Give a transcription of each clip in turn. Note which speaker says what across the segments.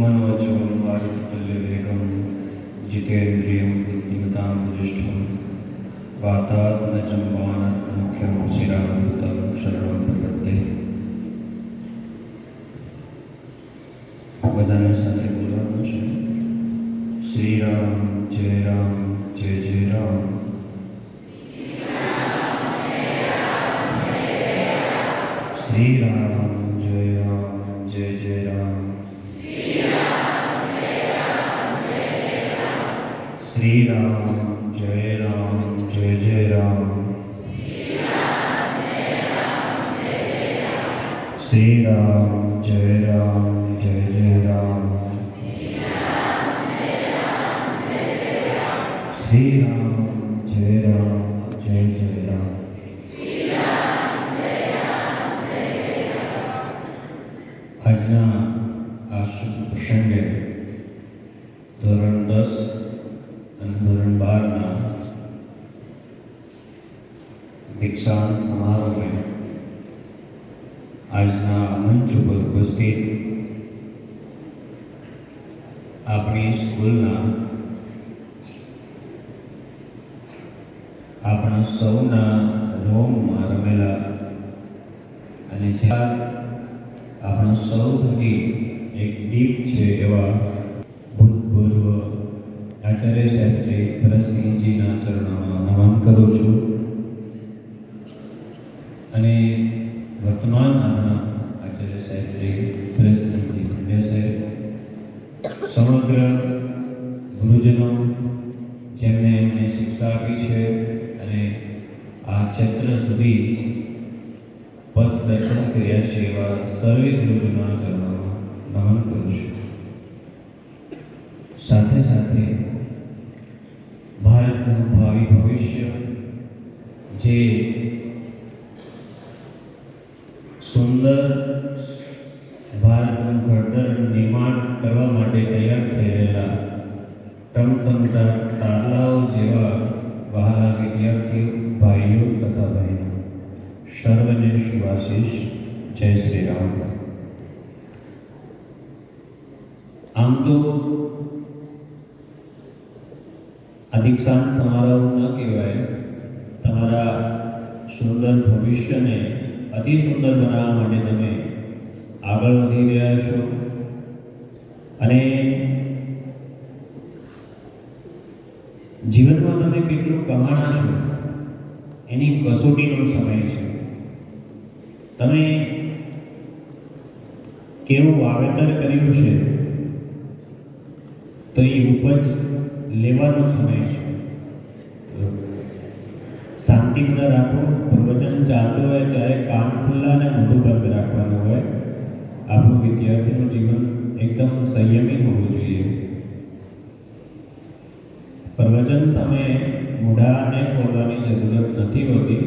Speaker 1: मनोजवन्मारुतल्यवेगं जितेन्द्रियं बुद्धिमतां वरिष्ठं वातात्मजं वानत्मुख्यं शिराभूतं शरणं प्रपद्ये બધાને સાથે બોલવાનું છે શ્રી રામ જય રામ જય જય રામ શ્રી રામ જય રામ જય જય રામ શ્રી રામ જય રામ, જય જય રામ. શ્રી રામ જય રામ, જય જય રામ. શ્રી રામ જય રામ, જય જય રામ. આજના આ શુભ પ્રસંગે ધોરણ દસ અને ધોરણ બારના દીક્ષાંત સમારોહે આજના મંચ ઉપર ઉપસ્થિત આપણી સ્કૂલના આપણા સૌના રોમમાં રમેલા અને જ્યાં આપણા સૌ થકી એક દીપ છે એવા ભૂતપૂર્વ આચાર્ય સાહેબ શ્રી ભરતસિંહજીના ચરણોમાં નમન કરું છું. અને વર્તમાન આપણા આચાર્ય સાહેબ શ્રી પ્રેસિડેન્ટજી પંડ્યા સાહેબ, સમગ્ર ગુરુજનો જેમણે એમને શિક્ષા આપી છે અને આ ક્ષેત્ર સુધી પથ દર્શન કર્યા છે સર્વે ગુરુજનોના ચરણોમાં નમન કરું છું સાથે સાથે ભારતનું ભાવિ ભવિષ્ય જે સુંદર ભારતનું ઘડતર નિર્માણ કરવા માટે તૈયાર થઈ રહેલા ટમટમતા તારલાઓ જેવા વહાલા વિદ્યાર્થીઓ, ભાઈઓ તથા બહેનો. સર્વને શુભાશીષ. જય શ્રી રામ. આમ તો આ દીક્ષાંત સમારોહ ન કહેવાય. તમારા સુંદર ભવિષ્યને અતિ સુંદર બનાવવા માટે તમે આગળ વધી રહ્યા છો. અને જીવનમાં તમે કેટલું કમાણા છો, એની કસોટીનો સમય છે. તમે કેવું વાવેતર કર્યું છે, તો એ ઉપજ લેવાનો સમય છે. શાંતિપૂર્ણ રાખો પ્રવચન ચાલતું હોય ત્યારે કામ ખુલ્લા અને મોઢું બંધ રાખવાનું હોય. આપણું વિદ્યાર્થીનું જીવન એકદમ સંયમી હોવું જોઈએ. પ્રવચન સમયે મોઢાને ખોલવાની જરૂરત નથી હોતી.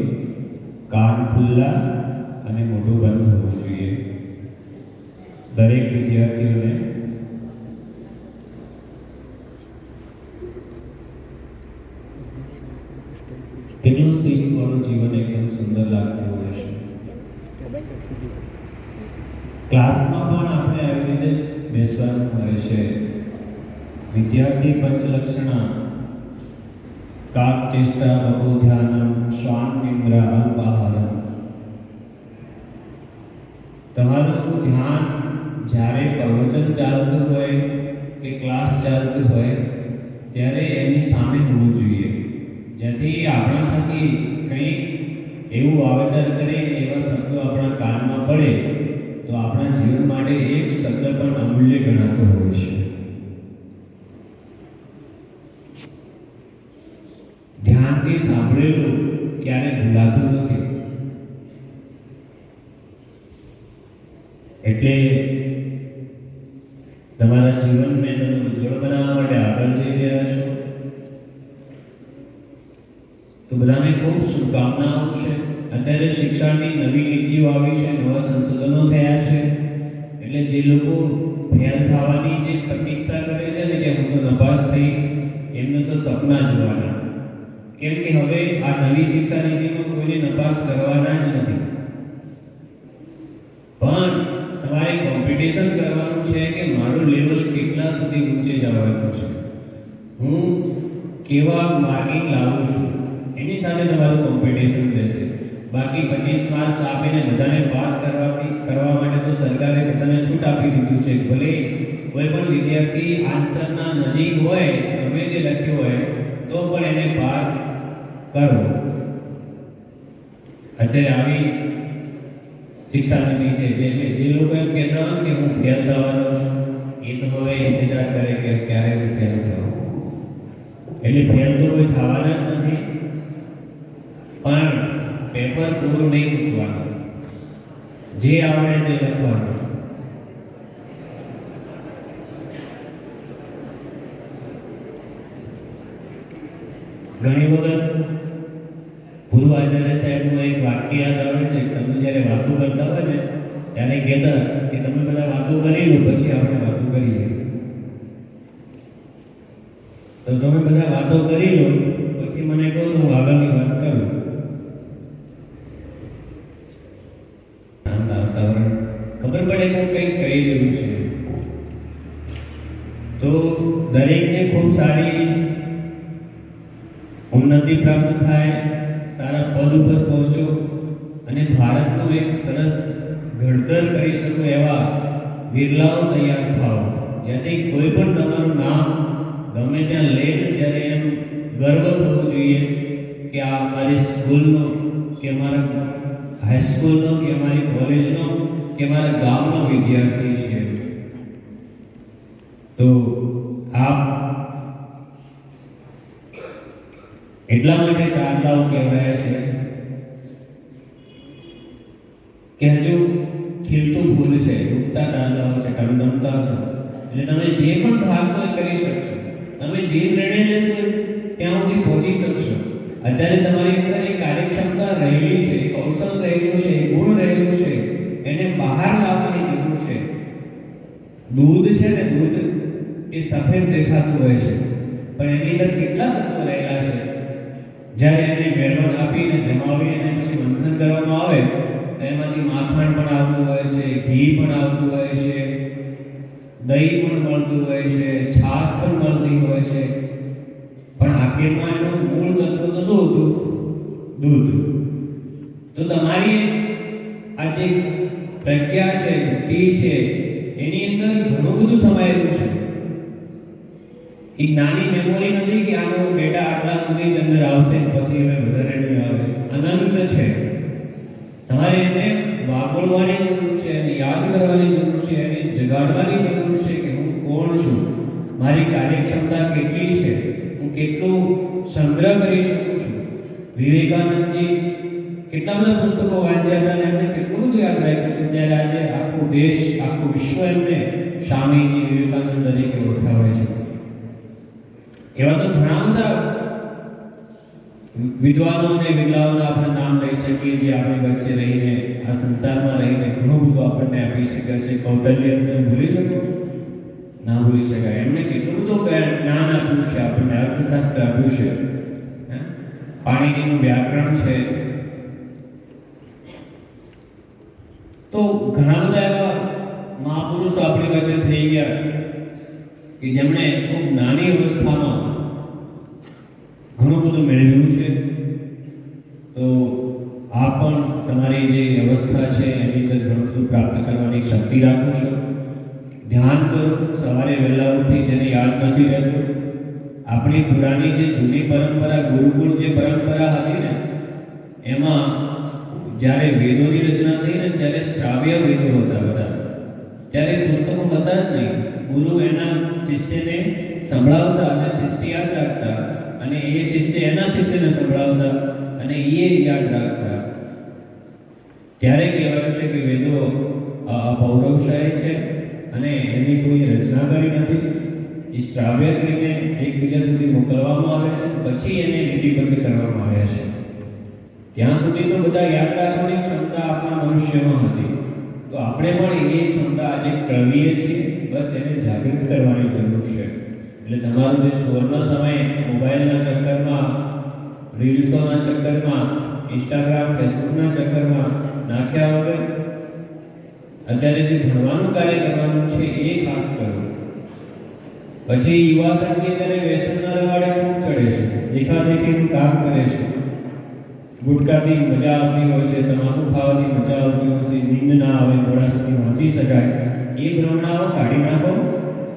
Speaker 1: કાન ખુલ્લા અને મોઢું બંધ હોવું જોઈએ. દરેક વિદ્યાર્થીઓને કેટલું શિસ્તવાળું જીવન એકદમ સુંદર લાગતું હોય છે. ક્લાસમાં પણ આપણે આવી રીતે બેસવાનું હોય છે. વિદ્યાર્થી પંચલક્ષણા કાક ચેષ્ટા બહુ ધ્યાનમ શ્વાન નિંદ્ર અલ્પાહારમ તમારું ધ્યાન જ્યારે પ્રવચન ચાલતું હોય કે ક્લાસ ચાલતું હોય, ત્યારે એની સામે હોવું જોઈએ. જેથી આપણા થકી કંઈક એવું વાવેતર કરીને એવા શબ્દો આપણા કાનમાં પડે, તો આપણા જીવન માટે એક શબ્દ પણ અમૂલ્ય ગણાતો હોય છે ધ્યાનથી સાંભળેલું ક્યારે ભૂલાતું નથી એટલે તમારા જીવનને તમે ઉજ્જવળ બનાવવા માટે આગળ જઈ રહ્યા છો. તો બધાને ખૂબ શુભકામનાઓ છે. અત્યારે શિક્ષણની નવી નીતિઓ આવી છે, નવા સંશોધનો થયા છે. એટલે જે લોકો ફેલ થવાની જે પ્રતીક્ષા કરે છે ને કે હું તો નપાસ થઈશ, એમને તો સપના જોવાના. કેમ કે હવે આ નવી શિક્ષા નીતિમાં કોઈને નપાસ કરવાના જ નથી પણ તમારે કોમ્પિટિશન કરવાનું છે કે મારું લેવલ હું કેવા માર્કિંગ લાવું છું એની સાથે તમારું કોમ્પિટિશન રહેશે બાકી પચીસ માર્ક આપીને બધાને પાસ કરવાથી કરવા માટે તો સરકારે બધાને છૂટ આપી દીધું છે. ભલે કોઈ પણ વિદ્યાર્થી આન્સરના નજીક હોય, ગમે તે લખ્યું હોય, તો પણ એને પાસ કરો. અત્યારે આવી શિક્ષા નીતિ છે. જે જે લોકો એમ કહેતા હોય કે હું ફેલ થવાનો છું, એ તો હવે ઇંતજાર કરે કે ક્યારે હું ફેલ થયો. એટલે ફેલ તો કોઈ થવાના જ નથી. પણ પેપર પૂરું નહીં મૂકવાનું. જે આવડે તે લખવાનું. ઘણી વખત ગુરુ આચાર્ય સાહેબનું એક વાક્ય યાદ આવે છે, તમે જ્યારે વાતો કરતા હોય ને, ત્યારે કહેતા કે તમે બધા વાતો કરી લો, પછી આપણે વાતો કરીએ. તો તમે બધા વાતો કરી લો, પછી મને કહો તો હું આગળની વાત કરું શાંત વાતાવરણ ખબર પડે કે હું કંઈક કહી રહ્યું છે. તો દરેકને ખૂબ સારી ઉન્નતિ પ્રાપ્ત થાય, સારા પદ ઉપર પહોંચો અને ભારતનું એક સરસ ઘડતર કરી શકો એવા વિરલાઓ તૈયાર થાઓ. જેથી કોઈ પણ તમારું નામ ગમે ત્યાં લે ત્યારે એમ ગર્વ થવો જોઈએ કે આ અમારી સ્કૂલનો કે અમારા હાઈસ્કૂલનો કે અમારી કોલેજનો કે મારા ગામનો વિદ્યાર્થી છે. તો આપ એટલા માટે તારલાઓ કહેવાય છે કે હજુ ખીલતું ફૂલ છે, ઉગતા તારલાઓ છે કંડમતા છે. એટલે તમે જે પણ ધારશો એ કરી શકશો. તમે જે નિર્ણય લેશો ત્યાં સુધી પહોંચી શકશો. અત્યારે તમારી અંદર એને બહાર લાવવાની જરૂર છે. દૂધ છે ને દૂધ એ સફેદ દેખાતું હોય છે. પણ એની અંદર કેટલા તત્વો રહેલા છે? જ્યારે એને મેળવણ આપીને જમાવી અને પછી મંથન કરવામાં આવે, તો એમાંથી માખણ પણ આવતું હોય છે, ઘી પણ આવતું હોય છે, દહીં પણ મળતું હોય છે, છાશ પણ મળતી હોય છે. પણ આખિરમાં એનું મૂળ તત્વ તો શું હતું? દૂધ. તો તમારી આ જે પ્રજ્ઞા છે, બુદ્ધિ છે, એની અંદર ઘણું બધું સમાયેલું છે. એ નાની મેમોરી નથી કે આનો ડેટા આટલા સુધી અંદર આવશે પછી હવે વધારે નહીં આવે. અનંત છે. તમારે એને વાપરવાની જરૂર છે, એને યાદ કરવાની જરૂર છે, એને જગાડવાની જરૂર છે કે હું કોણ છું? મારી કાર્યક્ષમતા કેટલી છે? હું કેટલું સંગ્રહ કરી શકું છું? વિવેકાનંદજી કેટલા બધા પુસ્તકો વાંચ્યા હતા અને એમને કેટલું બધું યાદ રાખ્યું હતું? ત્યારે આજે આખો દેશ, આખું વિશ્વ એમને સ્વામીજી વિવેકાનંદ તરીકે ઓળખાવે છે. એવા તો ઘણા બધા વિદ્વાનો અને વિદ્વાનોના આપણે નામ લઈ શકીએ જે આપણી વચ્ચે રહીને, આ સંસારમાં રહીને ઘણું બધું આપણને આપી શકે છે. કૌટલ્ય તમે ભૂલી શકો? ના ભૂલી શકાય. એમણે કેટલું બધું જ્ઞાન આપ્યું છે, આપણને અર્થશાસ્ત્ર આપ્યું છે. હે? પાણીનીનું વ્યાકરણ છે. તો ઘણા બધા એવા મહાપુરુષો આપણી વચ્ચે થઈ ગયા કે જેમણે ખૂબ નાની અવસ્થામાં ઘણું બધું મેળવ્યું છે. તો આ પણ તમારી જે અવસ્થા છે, એની અંદર ઘણું બધું પ્રાપ્ત કરવાની શક્તિ રાખો છો. ધ્યાન કરો, સવારે વહેલા ઉઠી જેને યાદ નથી રહેતું. આપણી પુરાણી જે જૂની પરંપરા, ગુરુકુળ જે પરંપરા હતી ને, એમાં જ્યારે વેદોની રચના થઈ ને ત્યારે શ્રાવ્ય વેદો હતા બધા. ત્યારે પુસ્તકો હતા જ નહીં. ગુરુ એના શિષ્યને સંભળાવતા અને શિષ્ય યાદ રાખતા અને એ શિષ્ય એના શિષ્યને સંભળાવતા અને એ યાદ રાખતા. ત્યારે કહેવાયું છે કે વેદો પૌરવશાહી છે અને એની કોઈ રચના કરી નથી. એ શ્રાવ્ય કરીને એકબીજા સુધી મોકલવામાં આવે છે. પછી એને લિપિબદ્ધ કરવામાં આવ્યા છે. ત્યાં સુધી તો બધા યાદ રાખવાની ક્ષમતા આપણા મનુષ્યમાં હતી. તો આપણે પણ એ ક્ષમતા આજે કેળવીએ છીએ. બસ એને જાગૃત કરવાની જરૂર છે. એટલે તમારો જે સ્વરનો સમય મોબાઈલના ચક્કરમાં, રીલ્સોના ચક્કરમાં, ઇન્સ્ટાગ્રામ, ફેસબુકના ચક્કરમાં નાખ્યા વગર અત્યારે જે ભણવાનું કાર્ય કરવાનું છે એ ખાસ કરો. પછી યુવા સંગીત અને વ્યસનના રવાડે ખૂબ ચડે છે. દેખાદેખીનું કામ કરે છે. ગુટકાથી મજા આવતી હોય છે, તમાકુ ખાવાની મજા આવતી હોય છે, નીંદ ના આવે, મોડા સુધી વાંચી શકાય, એ ભ્રમણાઓ કાઢી નાખો,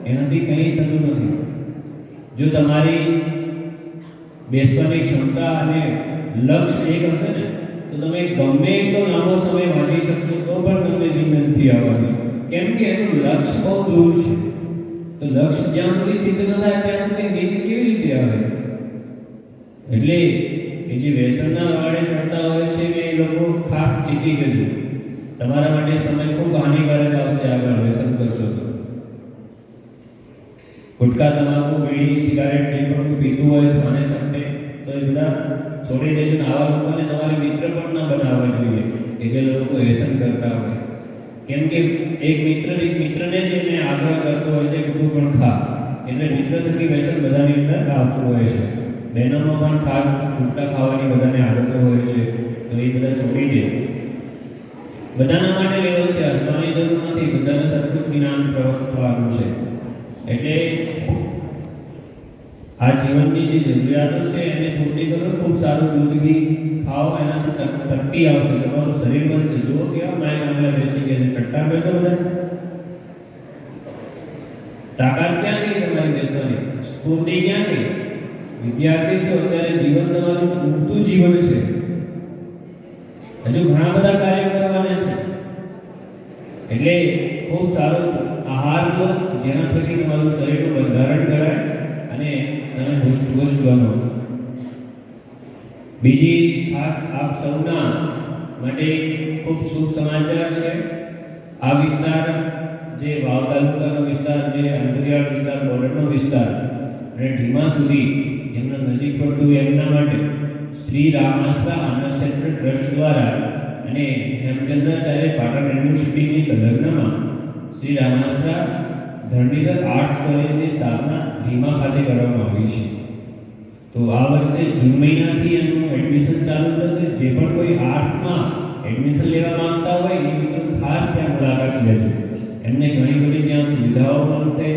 Speaker 1: એનાથી કંઈ થતું નથી. જો તમારી બેસવાની ક્ષમતા અને લક્ષ્ય એક હશે ને, તો તમે ગમે એટલો લાંબો સમય વાંચી શકશો, તો પણ તમને નીંદ નથી આવવાની. કેમ કે એનું લક્ષ્ય બહુ દૂર છે. તો લક્ષ્ય જ્યાં સુધી સિદ્ધ ન થાય, ત્યાં સુધી નીંદ કેવી રીતે આવે? એટલે એ જે વ્યસનના લવાડે ચડતા હોય છે ને એ લોકો ખાસ ચીતી જજો તમારા માટે સમય ખૂબ હાનિકારક આવશે આગળ વ્યસન કરશો તો. ગુટકા, તમાકુ, બીડી, સિગારેટ જે પણ પીતું હોય છાને છંટે, તો એ બધા છોડી દેજો ને આવા લોકોને તમારે મિત્ર પણ ન બનાવવા જોઈએ કે જે લોકો વ્યસન કરતા હોય. કેમ કે એક મિત્ર એક મિત્રને જ એને આગ્રહ કરતો હોય છે કે પણ ખા. એટલે મિત્ર થકી વ્યસન બધાની અંદર આવતું હોય છે. બહેનોમાં પણ ખાસ ગુટકા ખાવાની બધાને આદતો હોય છે, તો એ બધા છોડી દે. બધાના માટે લેવો છે હસવાની જરૂર નથી, બધાને સરખું જ્ઞાન પ્રવર્ત થવાનું છે. એટલે આ જીવનની જે જરૂરિયાતો છે, એને પૂર્તિ કરો, ખૂબ સારું દૂધ ઘી ખાઓ, એનાથી તક- શક્તિ આવશે. તમારું શરીર બનશે. જુઓ કેવા માય મામલા બેસી ગયા છે. ટટ્ટા બેસો બધા. તાકાત ક્યાં ગઈ તમારી બેસવાની? સ્ફૂર્તિ ક્યાં ગઈ? વિદ્યાર્થી છો, અત્યારે જીવન તમારું ઉગતું જીવન છે. હજુ ઘણા બધા કાર્યો કરવાના છે. એટલે ખૂબ સારો આહાર લો, જેના થકી તમારું શરીરનું બંધારણ કરાય અને તમે હુષ્ટ બનો. બીજી ખાસ આપ સૌના માટે ખૂબ શુભ સમાચાર છે. આ વિસ્તાર, જે વાવ તાલુકાનો વિસ્તાર, જે અંતરિયાળ વિસ્તાર, બોર્ડરનો વિસ્તાર અને ઢીમા સુધી જેમના નજીક પડતું એમના માટે શ્રી રામાશ્રા અન્નક્ષેત્ર ટ્રસ્ટ દ્વારા અને હેમચંદ્રાચાર્ય પાટણ યુનિવર્સિટીની સંલગ્નમાં શ્રી રામાશ્રા ધરણીધર આર્ટ્સ કોલેજની સ્થાપના ઢીમા ખાતે કરવામાં આવી છે. તો આ વર્ષે જૂન મહિનાથી એનું એડમિશન ચાલુ થશે. જે પણ કોઈ આર્ટ્સમાં એડમિશન લેવા માંગતા હોય એ મિત્રો ખાસ ત્યાં મુલાકાત લેજો. એમને ઘણી બધી ત્યાં સુવિધાઓ મળશે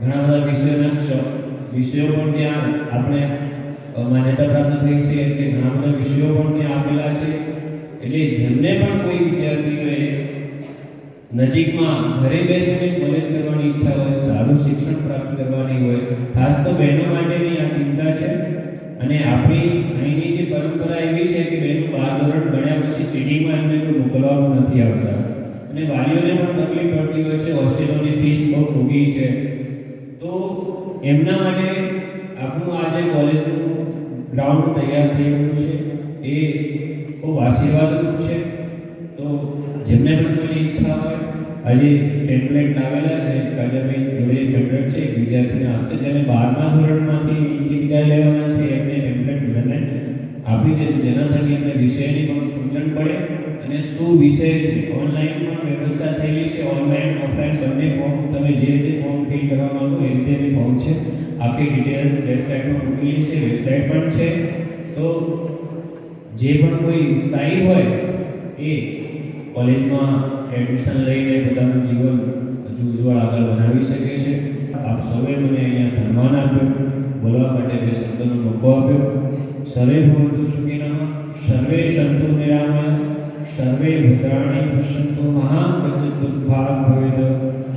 Speaker 1: ઘણા બધા વિષયોના વિષયો પણ ત્યાં આપણે માન્યતા પ્રાપ્ત થઈ છે એટલે ઘણા બધા વિષયો પણ ત્યાં આપેલા છે. એટલે જેમને પણ કોઈ વિદ્યાર્થીઓએ નજીકમાં ઘરે બેસીને કોલેજ કરવાની ઈચ્છા હોય, સારું શિક્ષણ પ્રાપ્ત કરવાની હોય, ખાસ તો બહેનો માટેની આ ચિંતા છે. અને આપણી અહીંની જે પરંપરા એવી છે કે બહેનો બાર ધોરણ ભણ્યા પછી સીડીમાં એમને કોઈ મોકલવાનું નથી આવતા. અને વાલીઓને પણ તકલીફ પડતી હોય છે, હોસ્ટેલોની ફીસ બહુ મોંઘી છે. એમના માટે આપણું આજે કોલેજનું ગ્રાઉન્ડ તૈયાર થઈ ગયું છે. એ ખૂબ આશીર્વાદરૂપ છે. તો જેમને પણ કોઈની ઈચ્છા હોય હજી ટેમ્પલેટ લાવેલા છે. કાજાભાઈ જોડે ટેમ્પલેટ છે. વિદ્યાર્થીને આપશે. જેને બારમા ધોરણમાંથી વિદાય લેવાના છે, એમને ટેમ્પલેટ મને આપી દેશે. જેના થકી એમને વિષયની પણ સમજણ પડે. અને શું વિષય છે? ઓનલાઈન પણ વ્યવસ્થા થયેલી છે. ઓનલાઈન ઓફલાઈન બંને ફોર્મ તમે જે રીતે ફોર્મ ફિલ કરવા માંગો એ રીતે ફોર્મ છે. આખી ડિટેલ્સ વેબસાઇટમાં મૂકેલી છે વેબસાઇટ પણ છે. તો જે પણ કોઈ સાઈ હોય એ કોલેજમાં એડમિશન લઈને પોતાનું જીવન હજુ ઉજ્જવળ આગળ બનાવી શકે છે. આપ સૌએ મને અહીંયા સન્માન આપ્યું. બોલવા માટે બે શબ્દોનો મોકો આપ્યો. સર્વે ભવંતુ સુખિનઃ. સર્વે સંતુ નિરામય. સર્વે ભદ્રાણી પશ્યંતુ મહાન બચત ભાગ ભવેદ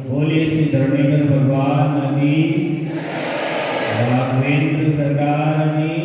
Speaker 1: બોલીએ શ્રી ધર્મેન્દ્ર ભગવાન કી રાઘવેન્દ્ર સરકારની